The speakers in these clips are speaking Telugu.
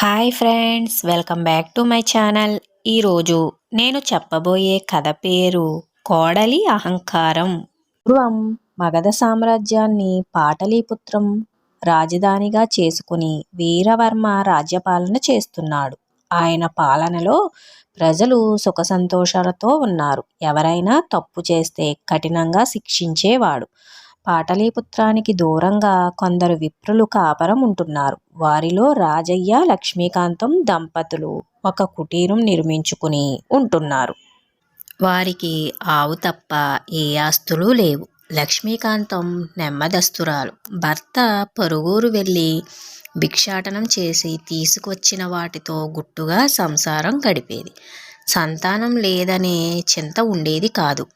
Hi friends welcome back to my channel. ఈరోజు నేను చెప్పబోయే కథ పేరు కోడలి అహంకారం. పూర్వం మగధ సామ్రాజ్యాన్ని పాటలీపుత్రం రాజధానిగా చేసుకుని వీరవర్మ రాజ్యపాలన చేస్తున్నాడు. ఆయన పాలనలో ప్రజలు సుఖ సంతోషాలతో ఉన్నారు. ఎవరైనా తప్పు చేస్తే కఠినంగా శిక్షించేవాడు. పాటలీపుత్రానికి దూరంగా కొందరు విప్రులు కాపరం ఉంటున్నారు. వారిలో రాజయ్య లక్ష్మీకాంతం దంపతులు ఒక కుటీరం నిర్మించుకుని ఉంటున్నారు. వారికి ఆవు తప్ప ఏ ఆస్తులు లేవు. లక్ష్మీకాంతం నెమ్మదస్తురాలు. భర్త పరుగురు వెళ్ళి భిక్షాటనం చేసి తీసుకొచ్చిన వాటితో గుట్టుగా సంసారం గడిపేది. సంతానం లేదనే చింత ఉండేది కాదు.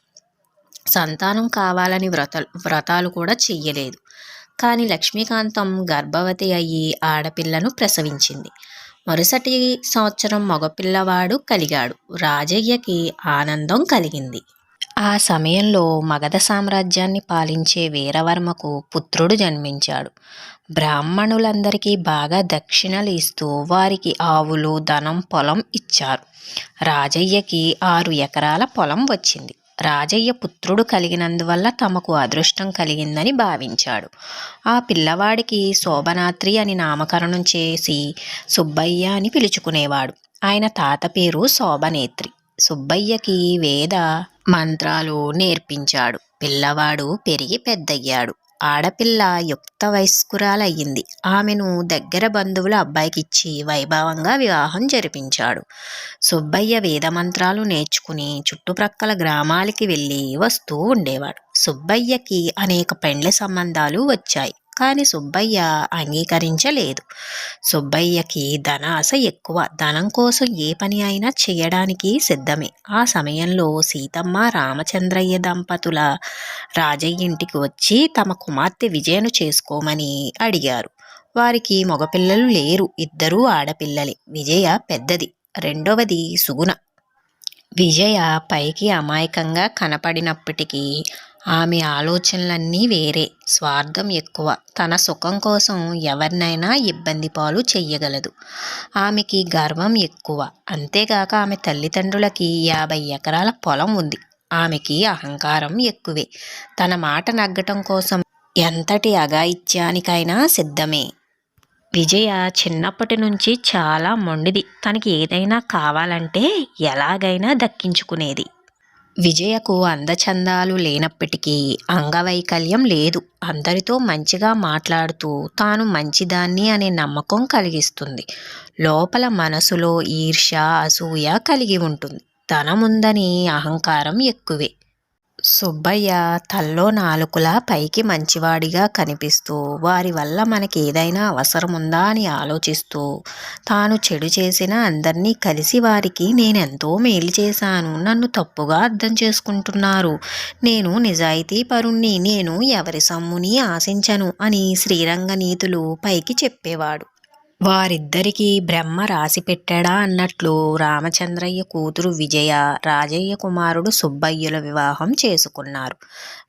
సంతానం కావాలని వ్రత వ్రతాలు కూడా చెయ్యలేదు. కానీ లక్ష్మీకాంతం గర్భవతి అయ్యి ఆడపిల్లను ప్రసవించింది. మరుసటి సంవత్సరం మగపిల్లవాడు కలిగాడు. రాజయ్యకి ఆనందం కలిగింది. ఆ సమయంలో మగధ సామ్రాజ్యాన్ని పాలించే వీరవర్మకు పుత్రుడు జన్మించాడు. బ్రాహ్మణులందరికీ బాగా దక్షిణలు ఇస్తూ వారికి ఆవులు ధనం పొలం ఇచ్చారు. రాజయ్యకి ఆరు ఎకరాల పొలం వచ్చింది. రాజయ్య పుత్రుడు కలిగినందువల్ల తమకు అదృష్టం కలిగిందని భావించాడు. ఆ పిల్లవాడికి శోభనాత్రి అని నామకరణం చేసి సుబ్బయ్య అని పిలుచుకునేవాడు. ఆయన తాత పేరు శోభనేత్రి. సుబ్బయ్యకి వేద మంత్రాలు నేర్పించాడు. పిల్లవాడు పెరిగి పెద్దయ్యాడు. ఆడపిల్ల యుక్త వయస్కురాలయ్యింది. ఆమెను దగ్గర బంధువుల అబ్బాయికిచ్చి వైభవంగా వివాహం జరిపించాడు. సుబ్బయ్య వేదమంత్రాలు నేర్చుకుని చుట్టుప్రక్కల గ్రామాలకి వెళ్ళి వస్తూ ఉండేవాడు. సుబ్బయ్యకి అనేక పెండ్ల సంబంధాలు వచ్చాయి. కానీ సుబ్బయ్య అంగీకరించలేదు. సుబ్బయ్యకి ధన ఆశ ఎక్కువ. ధనం కోసం ఏ పని అయినా చేయడానికి సిద్ధమే. ఆ సమయంలో సీతమ్మ రామచంద్రయ్య దంపతుల రాజయ్య ఇంటికి వచ్చి తమ కుమార్తె విజయను చేసుకోమని అడిగారు. వారికి మగపిల్లలు లేరు. ఇద్దరూ ఆడపిల్లలే. విజయ పెద్దది. రెండవది సుగుణ. విజయ పైకి అమాయకంగా కనపడినప్పటికీ ఆమె ఆలోచనలన్నీ వేరే. స్వార్థం ఎక్కువ. తన సుఖం కోసం ఎవరినైనా ఇబ్బంది పాలు చెయ్యగలదు. ఆమెకి గర్వం ఎక్కువ. అంతేగాక ఆమె తల్లిదండ్రులకి యాభై ఎకరాల పొలం ఉంది. ఆమెకి అహంకారం ఎక్కువే. తన మాట నగ్గటం కోసం ఎంతటి అగాయిత్యానికైనా సిద్ధమే. విజయ చిన్నప్పటి నుంచి చాలా మొండిది. తనకి ఏదైనా కావాలంటే ఎలాగైనా దక్కించుకునేది. విజయకు అందచందాలు లేనప్పటికీ అంగవైకల్యం లేదు. అందరితో మంచిగా మాట్లాడుతూ తాను మంచిదాన్ని అనే నమ్మకం కలిగిస్తుంది. లోపల మనసులో ఈర్ష్య అసూయ కలిగి ఉంటుంది. ధనముందని అహంకారం ఎక్కువే. సుబ్బయ్య తల్లో నాలుకలా పైకి మంచివాడిగా కనిపిస్తూ వారి వల్ల మనకి ఏదైనా అవసరం ఉందా అని ఆలోచిస్తూ తాను చెడు చేసిన అందరినీ కలిసి వారికి నేనెంతో మేలు చేశాను నన్ను తప్పుగా అర్థం చేసుకుంటున్నారు. నేను నిజాయితీ పరుణ్ణి నేను ఎవరి సమ్ముని ఆశించను అని శ్రీరంగ నీతులు పైకి చెప్పేవాడు. వారిద్దరికీ బ్రహ్మ రాసి పెట్టాడా అన్నట్లు రామచంద్రయ్య కూతురు విజయ రాజయ్య కుమారుడు సుబ్బయ్యుల వివాహం చేసుకున్నారు.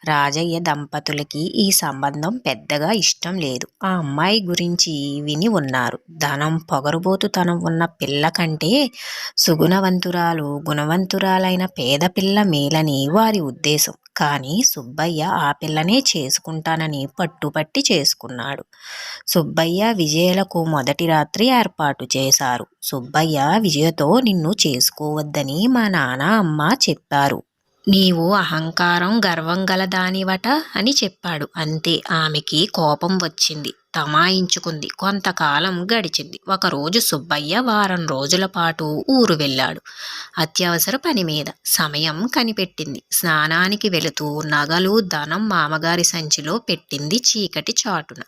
రాజయ్య దంపతులకి ఈ సంబంధం పెద్దగా ఇష్టం లేదు. ఆ అమ్మాయి గురించి విని ఉన్నారు. ధనం పొగరుబోతుతనం ఉన్న పిల్ల కంటే సుగుణవంతురాలు గుణవంతురాలైన పేద పిల్ల మేలని వారి ఉద్దేశం. కానీ సుబ్బయ్య ఆ పిల్లనే చేసుకుంటానని పట్టుపట్టి చేసుకున్నాడు. సుబ్బయ్య విజయలకు మొదటి రాత్రి ఏర్పాటు చేశారు. సుబ్బయ్య విజయతో నిన్ను చేసుకోవద్దని మా నాన్న అమ్మ చెప్పారు. నీవు అహంకారం గర్వం గల దానివట అని చెప్పాడు. అంతే ఆమెకి కోపం వచ్చింది. తమాయించుకుంది. కొంతకాలం గడిచింది. ఒకరోజు సుబ్బయ్య వారం రోజుల పాటు ఊరు వెళ్ళాడు. అత్యవసర పని మీద సమయం కనిపెట్టింది. స్నానానికి వెళుతూ నగలు ధనం మామగారి సంచిలో పెట్టింది చీకటి చాటున.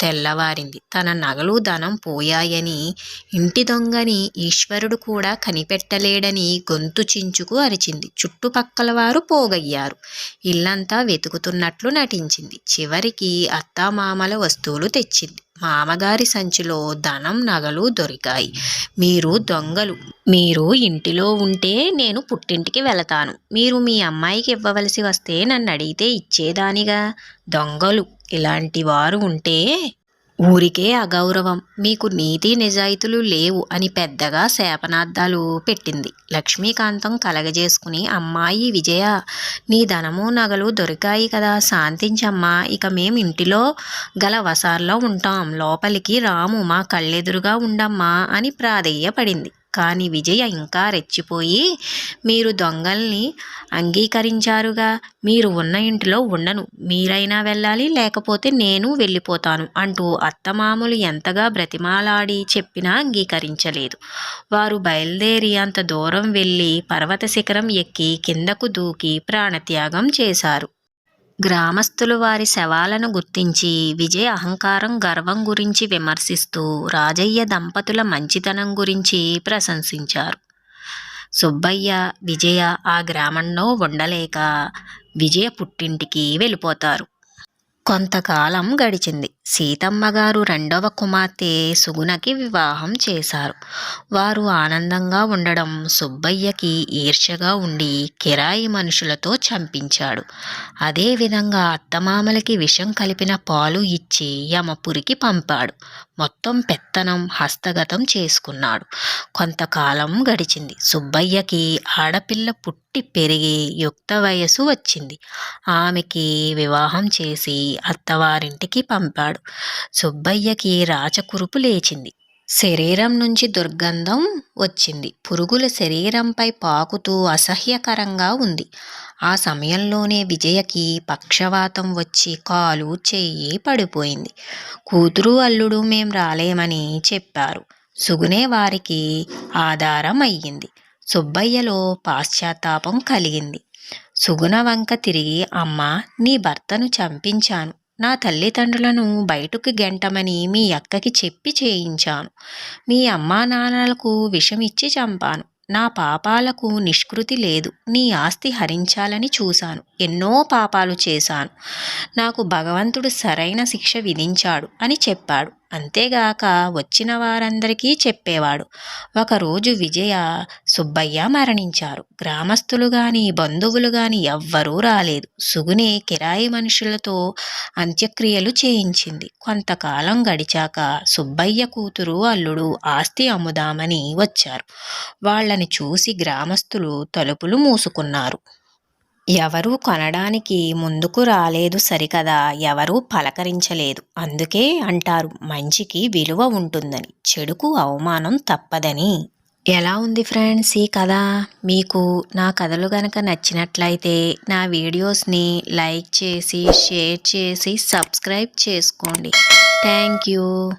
తెల్లవారింది. తన నగలు ధనం పోయాయని ఇంటి దొంగని ఈశ్వరుడు కూడా కనిపెట్టలేడని గొంతు చించుకు అరిచింది. చుట్టుపక్కల వారు పోగయ్యారు. ఇల్లంతా వెతుకుతున్నట్లు నటించింది. చివరికి అత్తామామల వస్తువులు తెచ్చింది. మామగారి సంచిలో ధనం నగలు దొరికాయి. మీరు దొంగలు. మీరు ఇంటిలో ఉంటే నేను పుట్టింటికి వెళతాను. మీరు మీ అమ్మాయికి ఇవ్వవలసి వస్తే నన్ను అడిగితే ఇచ్చేదానిగా? దొంగలు. ఇలాంటి వారు ఉంటే ఊరికే అగౌరవం. మీకు నీతి నిజాయితీలు లేవు అని పెద్దగా శాపనార్థాలు పెట్టింది. లక్ష్మీకాంతం కలగజేసుకుని అమ్మాయి విజయ నీ ధనము నగలు దొరికాయి కదా శాంతించమ్మా ఇక మేం ఇంటిలో గల వసార్లో ఉంటాం. లోపలికి రాము మా కళ్ళెదురుగా ఉండమ్మా అని ప్రాధేయపడింది. కానీ విజయ ఇంకా రెచ్చిపోయి మీరు దొంగల్ని అంగీకరించారుగా. మీరు ఉన్న ఇంటిలో ఉండను. మీరైనా వెళ్ళాలి లేకపోతే నేను వెళ్ళిపోతాను అంటూ అత్తమామలు ఎంతగా బ్రతిమాలాడి చెప్పినా అంగీకరించలేదు. వారు బయలుదేరి అంత దూరం వెళ్ళి పర్వత శిఖరం ఎక్కి కిందకు దూకి ప్రాణత్యాగం చేశారు. గ్రామస్తులు వారి శవాలను గుర్తించి విజయ్ అహంకారం గర్వం గురించి విమర్శిస్తూ రాజయ్య దంపతుల మంచితనం గురించి ప్రశంసించారు. సుబ్బయ్య విజయ ఆ గ్రామంలో ఉండలేక విజయ పుట్టింటికి వెళ్ళిపోతారు. కొంతకాలం గడిచింది. సీతమ్మగారు రెండవ కుమార్తె సుగుణకి వివాహం చేశారు. వారు ఆనందంగా ఉండడం సుబ్బయ్యకి ఈర్ష్యగా ఉండి కిరాయి మనుషులతో చంపించాడు. అదేవిధంగా అత్తమామలకి విషం కలిపిన పాలు ఇచ్చి యమపురికి పంపాడు. మొత్తం పెత్తనం హస్తగతం చేసుకున్నాడు. కొంతకాలం గడిచింది. సుబ్బయ్యకి ఆడపిల్ల పుట్టి పెరిగి యుక్త వయసు వచ్చింది. ఆమెకి వివాహం చేసి అత్తవారింటికి పంపాడు. సుబ్బయ్యకి రాచకురుపు లేచింది. శరీరం నుంచి దుర్గంధం వచ్చింది. పురుగుల శరీరంపై పాకుతూ అసహ్యకరంగా ఉంది. ఆ సమయంలోనే విజయకి పక్షవాతం వచ్చి కాలు చెయ్యి పడిపోయింది. కూతురు అల్లుడు మేం రాలేమని చెప్పారు. సుగునే వారికి ఆధారం అయ్యింది సుబ్బయ్యలో పాశ్చాత్తాపం కలిగింది. సుగుణ వంక తిరిగి అమ్మ నీ భర్తను చంపించాను. నా తల్లిదండ్రులను బయటకు గెంటమని మీ అక్కకి చెప్పి చేయించాను. మీ అమ్మా నాన్నలకు విషం ఇచ్చి చంపాను. నా పాపాలకు నిష్కృతి లేదు. నీ ఆస్తి హరించాలని చూశాను. ఎన్నో పాపాలు చేశాను. నాకు భగవంతుడు సరైన శిక్ష విధించాడు అని చెప్పాడు. అంతేగాక వచ్చిన వారందరికీ చెప్పేవాడు. ఒకరోజు విజయ సుబ్బయ్య మరణించారు. గ్రామస్తులు గాని బంధువులు గాని ఎవ్వరూ రాలేదు. సుగునే కిరాయి మనుషులతో అంత్యక్రియలు చేయించింది. కొంతకాలం గడిచాక సుబ్బయ్య కూతురు అల్లుడు ఆస్తి అమ్ముదామని వచ్చారు. వాళ్ళని చూసి గ్రామస్తులు తలుపులు మూసుకున్నారు. ఎవరూ కొనడానికి ముందుకు రాలేదు సరికదా. ఎవరూ పలకరించలేదు. అందుకే అంటారు మంచికి విలువ ఉంటుందని చెడుకు అవమానం తప్పదని. ఎలా ఉంది ఫ్రెండ్స్ ఈ కథ? మీకు నా కథలు గనక నచ్చినట్లయితే నా వీడియోస్ని లైక్ చేసి షేర్ చేసి సబ్స్క్రైబ్ చేసుకోండి. Thank you.